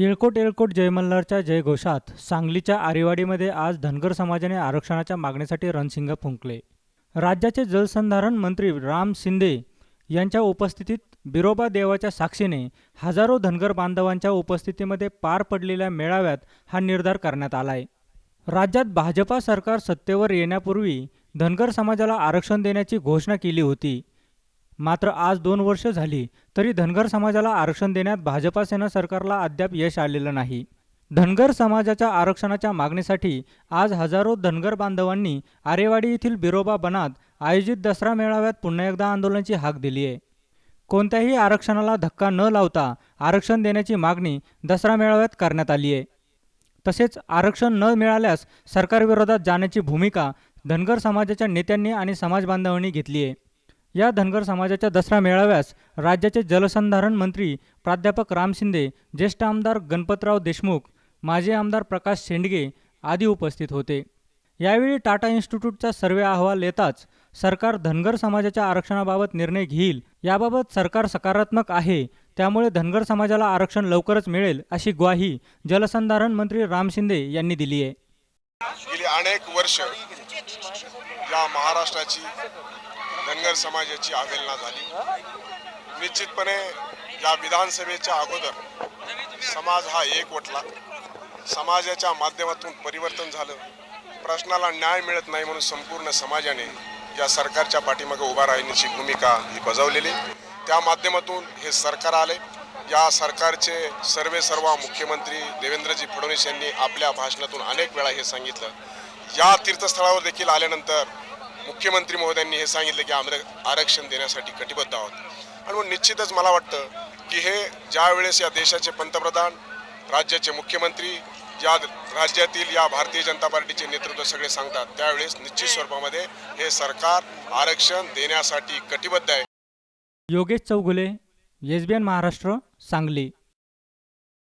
येळकोट येळकोट जयमल्हारच्या जयघोषात सांगलीच्या आरेवाडीमध्ये आज धनगर समाजाने आरक्षणाच्या मागणीसाठी रणसिंग फुंकले. राज्याचे जलसंधारण मंत्री राम शिंदे यांच्या उपस्थितीत बिरोबा देवाच्या साक्षीने हजारो धनगर बांधवांच्या उपस्थितीमध्ये पार पडलेल्या मेळाव्यात हा निर्धार करण्यात आलाय. राज्यात भाजपा सरकार सत्तेवर येण्यापूर्वी धनगर समाजाला आरक्षण देण्याची घोषणा केली होती. मात्र आज दोन वर्ष झाली तरी धनगर समाजाला आरक्षण देण्यात भाजपा सेना सरकारला अद्याप यश आलेलं नाही. धनगर समाजाच्या आरक्षणाच्या मागणीसाठी आज हजारो धनगर बांधवांनी आरेवाडी येथील बिरोबा बनात आयोजित दसरा मेळाव्यात पुन्हा एकदा आंदोलनाची हाक दिली आहे. कोणत्याही आरक्षणाला धक्का न लावता आरक्षण देण्याची मागणी दसरा मेळाव्यात करण्यात आली आहे. तसेच आरक्षण न मिळाल्यास सरकारविरोधात जाण्याची भूमिका धनगर समाजाच्या नेत्यांनी आणि समाज बांधवांनी घेतली आहे. या धनगर समाजाच्या दसरा मेळाव्यास राज्याचे जलसंधारण मंत्री प्राध्यापक राम शिंदे ज्येष्ठ आमदार गणपतराव देशमुख माजी आमदार प्रकाश शेंडगे आदी उपस्थित होते. यावेळी टाटा इन्स्टिट्यूटचा सर्वे अहवाल येताच सरकार धनगर समाजाच्या आरक्षणाबाबत निर्णय घेईल याबाबत सरकार सकारात्मक आहे त्यामुळे धनगर समाजाला आरक्षण लवकरच मिळेल अशी ग्वाही जलसंधारण मंत्री राम शिंदे यांनी दिली आहे. गेली अनेक वर्ष या महाराष्ट्राची धनगर समाजाची अवहेलना झाली. निश्चितपणे या विधानसभेच्या अगोदर समाज हा एकवटला समाजाच्या माध्यमातून परिवर्तन झालं. प्रश्नाला न्याय मिळत नाही म्हणून संपूर्ण समाजाने या सरकारच्या पाठीमागे उभा राहण्याची भूमिका ही बजावलेली. त्या माध्यमातून हे सरकार आले. या सरकारचे सर्वे सर्व मुख्यमंत्री देवेंद्रजी फडणवीस यांनी आपल्या भाषणातून अनेक वेळा हे सांगितलं. या तीर्थस्थळावर देखील आल्यानंतर मुख्यमंत्री महोदयांनी हे सांगितलं की आम्ही आरक्षण देण्यासाठी कटिबद्ध आहोत. आणि मग निश्चितच मला वाटतं की हे ज्यावेळेस या देशाचे पंतप्रधान राज्याचे मुख्यमंत्री या राज्यातील या भारतीय जनता पार्टीचे नेतृत्व सगळे सांगतात त्यावेळेस निश्चित स्वरूपामध्ये हे सरकार आरक्षण देण्यासाठी कटिबद्ध आहे. Yogesh Chougule S B N Maharashtra Sangli.